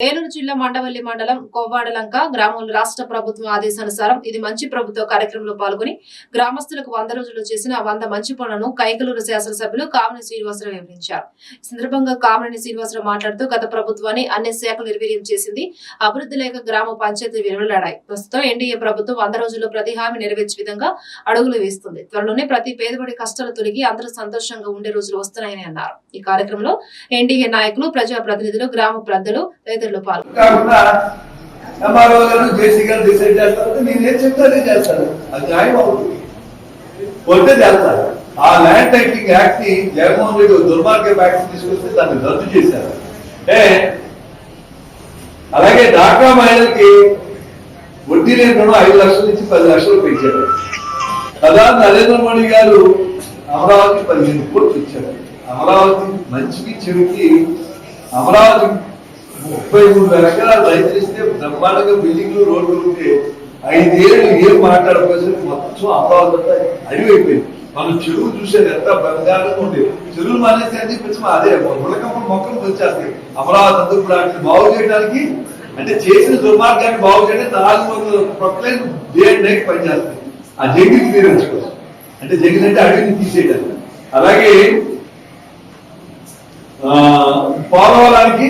ఏలూరు జిల్లా మండవల్లి మండలం కోవాడలంక గ్రామంలో రాష్ట్ర ప్రభుత్వం ఆదేశానుసారం ఇది మంచి ప్రభుత్వ కార్యక్రమంలో పాల్గొని గ్రామస్తులకు వంద రోజులు చేసిన వంద మంచి పనులను కైకలూరు శాసనసభ్యులు కామిని శ్రీనివాసరావు వివరించారు. ఈ సందర్భంగా కామినేని శ్రీనివాసరావు మాట్లాడుతూ గత ప్రభుత్వాన్ని అన్ని శాఖలు నిర్వీర్యం చేసింది అభివృద్ధి లేక గ్రామ పంచాయతీ విలువలాడాయి ప్రస్తుతం ఎన్డీఏ ప్రభుత్వం వంద రోజుల్లో ప్రతి హామీ నెరవేర్చే విధంగా అడుగులు వేస్తుంది. త్వరలోనే ప్రతి పేదవాడి కష్టాలు తొలగి అందరూ సంతోషంగా ఉండే రోజులు వస్తున్నాయని అన్నారు. ఈ కార్యక్రమంలో ఎన్డీఏ నాయకులు ప్రజా ప్రతినిధులు గ్రామ పెద్దలు తదితరులు పాల్గొన్నారు. ఆ ల్యాండ్ టైటింగ్ యాక్ట్ని జగన్మోహన్ రెడ్డి దుర్మార్గం యాక్ట్ తీసుకొస్తే దాన్ని రద్దు చేశారు. ఏ అలాగే డాక్రా మహిళలకి వడ్డీ లేని రుణం ఐదు లక్షల నుంచి పది లక్షలు పెంచారు. కదా నరేంద్ర మోడీ గారు అమరావతి పదిహేను కోట్లు ఇచ్చారు. అమరావతి మంచికి చెడుకి అమరావతి ముప్పై మూడు ఎకరాలు రైతులు ఇస్తే బ్రహ్మాండంగా బిల్డింగ్లు రోడ్లు ఉంటే ఐదేళ్ళు ఏం మాట్లాడకపోతే మొత్తం అమరావతి అడివైపోయింది. మనం చెరువు చూసేది ఎంత బంగారంగా ఉండేది చెరువులు మానేసి అని అదే ములకమ్మ మొక్కలు వచ్చేస్తాయి. అమరావతి అంతా ఇప్పుడు బాగు చేయడానికి అంటే చేసిన దుర్మార్గాన్ని బాగు చేయడానికి నాలుగు వందల ప్రొక్లైన్ డే అండ్ నైట్ పనిచేస్తాయి. ఆ జంగిల్ క్లియరెన్స్ కోసం అంటే జంగిల్ అంటే అడవిని తీసేయడానికి. అలాగే పోలవరానికి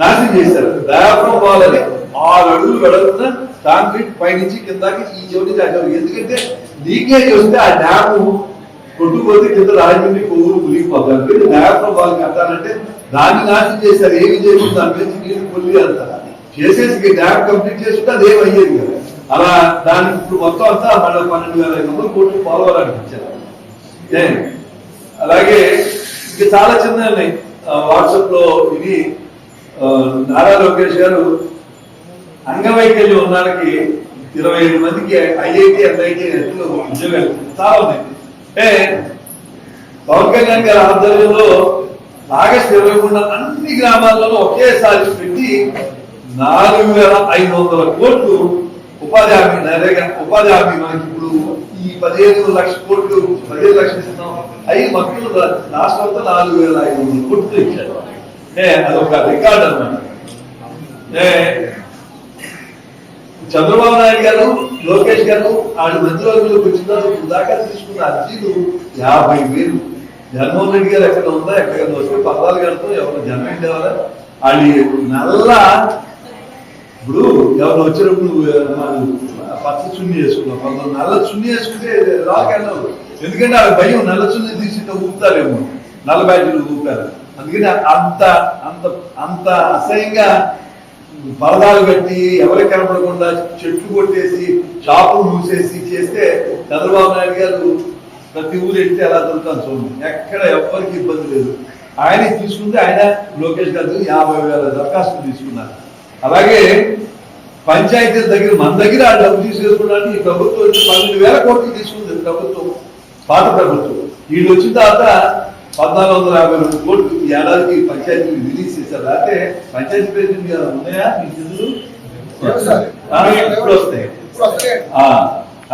నాశనం చేశారు. డయాఫ్రమ్ వాల్ అని ఆరు అడుగులు వెడల్పున కాంక్రీట్ పైనుంచి కిందకి ఈ చోటు దాచారు ఎందుకంటే లీకేజ్ వస్తే ఆ డ్యాము కొట్టుకుపోతే కింద రాజమండ్రి కొవ్వులు మునిగిపోతారు. డయాఫ్రమ్ వాల్ కట్టాలంటే దాన్ని నాశనం చేశారు. ఏమి చేయకుండా దాని మీద నీళ్ళు కొల్లి అంటారు. చేసేసి డ్యామ్ కంప్లీట్ చేసుకుంటే అది అయ్యేది కదా. అలా దానికి ఇప్పుడు మొత్తం అంతా మళ్ళీ పన్నెండు వేల ఐదు వందలు కోట్లు పోలవరానికి అలాగే ఇంకా చాలా చిన్న ఉన్నాయి. వాట్సాప్లో ఇది నారా లోకేష్ గారు అంగవైకల్యం ఉన్న వాళ్ళకి ఇరవై ఐదు మందికి ఐఐటి ఎన్ఐటి ఉద్యోగాలు చాలా ఉన్నాయి. అంటే పవన్ కళ్యాణ్ గారి ఆధ్వర్యంలో ఆగస్టు ఇరవై మూడున అన్ని గ్రామాలలో ఒకేసారి పెట్టి నాలుగు వేల ఐదు వందల కోట్లు ఉపాధి హామీ నరేగా ఉపాధి హామీ మనకి ఇప్పుడు ఈ పదిహేను లక్షల కోట్లు పదిహేను లక్షలు ఇస్తున్నాం అవి మొత్తం రాష్ట్రంతో నాలుగు వేల ఐదు వందల కోట్లు ఇచ్చారు. ఏ అదొక రికార్డ్ అనమాట చంద్రబాబు నాయుడు గారు లోకేష్ గారు ఆడు మంత్రివర్గంలోకి వచ్చిన దాకా తీసుకున్న అర్జీలు యాభై వేలు. జగన్మోహన్ రెడ్డి గారు ఎక్కడ ఉందా ఎక్కడ వస్తే పర్వాలు గారితో ఎవరు జనం ఏంటి ఎవరా వాళ్ళు నల్ల ఇప్పుడు ఎవరు వచ్చినప్పుడు పచ్చ చున్ని వేసుకున్నాం కొందరు నల్ల చున్ని వేసుకుంటే రాకెళ్ళవు ఎందుకంటే ఆ భయం నల్ల చున్ని తీసి ఊపుతారేమో. నల్ల బ్యాడ్జీలు ఊపుతారు. అందుకని అంత అంత అంత అసహ్యంగా పరదాలు కట్టి ఎవరికి కనపడకుండా చెట్లు కొట్టేసి షాపులు మూసేసి చేస్తే చంద్రబాబు నాయుడు గారు ప్రతి ఊరు వెళ్తే ఎలా దొరుకుతాను చూడండి. ఎక్కడ ఎవ్వరికి ఇబ్బంది లేదు. ఆయన తీసుకుంటే ఆయన లోకేష్ గారు యాభై వేల దరఖాస్తులు తీసుకున్నారు. అలాగే పంచాయతీ దగ్గర మన దగ్గర ఆ డబ్బు తీసేసుకోవడానికి ఈ ప్రభుత్వం వచ్చి పన్నెండు వేల కోట్లు తీసుకుంది ప్రభుత్వం పాత ప్రభుత్వం. వీళ్ళు వచ్చిన తర్వాత పద్నాలుగు వందల యాభై రెండు కోట్లు ఈ ఏడాదికి పంచాయతీలు రిలీజ్ చేశారు. అయితే పంచాయతీ ప్రెసిడెంట్ గారు ఉన్నాయా? మీ నిధులు ఇప్పుడు వస్తాయి.